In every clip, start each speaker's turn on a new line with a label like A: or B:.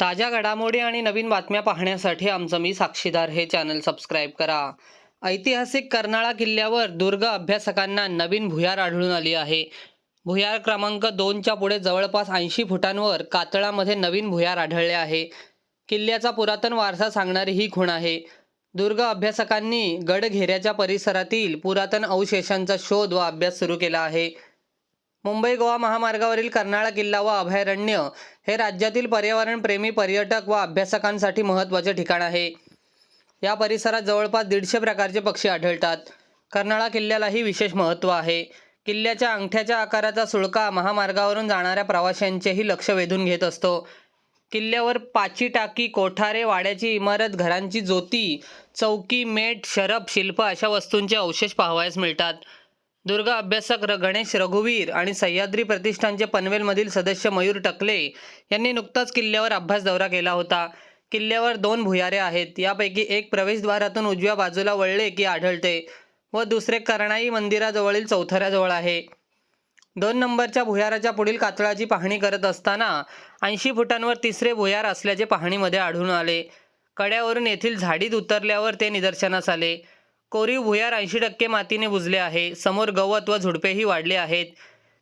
A: ताज्या घडामोडी आणि नवीन बातम्या पाहण्यासाठी आमचं मी साक्षीदार हे चॅनल सबस्क्राईब करा. ऐतिहासिक कर्नाळा किल्ल्यावर दुर्ग अभ्यासकांना नवीन भुयार आढळून आली आहे. भुयार क्रमांक दोनच्या पुढे जवळपास ऐंशी फुटांवर कातळामध्ये नवीन भुयार आढळले आहे. किल्ल्याचा पुरातन वारसा सांगणारी ही खूण आहे. दुर्ग अभ्यासकांनी गडघेऱ्याच्या परिसरातील पुरातन अवशेषांचा शोध व अभ्यास सुरू केला आहे. मुंबई गोवा महामार्गावरील कर्नाळा किल्ला व अभयारण्य हे राज्यातील पर्यावरणप्रेमी पर्यटक व अभ्यासकांसाठी महत्त्वाचे ठिकाण आहे. या परिसरात जवळपास दीडशे प्रकारचे पक्षी आढळतात. कर्नाळा किल्ल्यालाही विशेष महत्त्व आहे. किल्ल्याच्या अंगठ्याच्या आकाराचा सुळका महामार्गावरून जाणाऱ्या प्रवाशांचेही लक्ष वेधून घेत असतो. किल्ल्यावर पाची टाकी कोठारे वाड्याची इमारत घरांची ज्योती चौकी मेट शरप शिल्प अशा वस्तूंचे अवशेष पाहावयास मिळतात. दुर्गा अभ्यासक र गणेश रघुवीर आणि सह्याद्री प्रतिष्ठानचे पनवेलमधील सदस्य मयूर टकले यांनी नुकताच किल्ल्यावर अभ्यास दौरा केला होता. किल्ल्यावर दोन भुयारे आहेत. यापैकी एक प्रवेशद्वारातून उजव्या बाजूला वळले की आढळते व दुसरे कर्णाई मंदिराजवळील चौथऱ्याजवळ आहे. दोन नंबरच्या भुयाराच्या पुढील कातळाची पाहणी करत असताना ऐंशी फुटांवर तिसरे भुयार असल्याचे पाहणीमध्ये आढळून आले. कड्यावरून येथील झाडीत उतरल्यावर ते निदर्शनास आले. कोरीव भुयार ऐंशी टक्के मातीने बुजले आहे. समोर गवत व झुडपेही वाढले आहेत.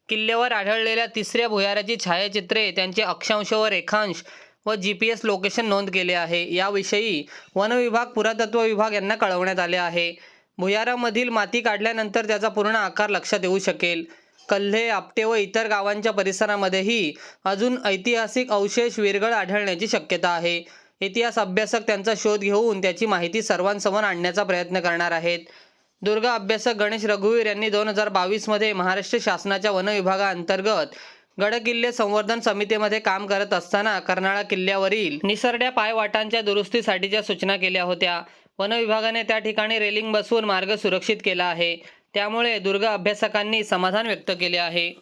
A: किल्ल्यावर आढळलेल्या तिसऱ्या भुयाराची छायाचित्रे त्यांचे अक्षांश व रेखांश व जी पी एस लोकेशन नोंद केले आहे. याविषयी वन विभाग पुरातत्व विभाग यांना कळवण्यात आले आहे. भुयारामधील माती काढल्यानंतर त्याचा पूर्ण आकार लक्षात येऊ शकेल. कल्हे आपटे व इतर गावांच्या परिसरामध्येही अजून ऐतिहासिक अवशेष विरगळ आढळण्याची शक्यता आहे. इतिहास अभ्यासक त्यांचा शोध घेऊन त्याची माहिती सर्वांसमोर आणण्याचा प्रयत्न करणार आहेत. दुर्ग अभ्यासक गणेश रघुवीर यांनी दोन हजार बावीसमध्ये महाराष्ट्र शासनाच्या वन विभागाअंतर्गत गडकिल्ले संवर्धन समितीमध्ये काम करत असताना कर्नाळा किल्ल्यावरील निसरड्या पायवाटांच्या दुरुस्तीसाठीच्या सूचना केल्या होत्या. वन विभागाने त्या ठिकाणी रेलिंग बसवून मार्ग सुरक्षित केला आहे. त्यामुळे दुर्ग अभ्यासकांनी समाधान व्यक्त केले आहे.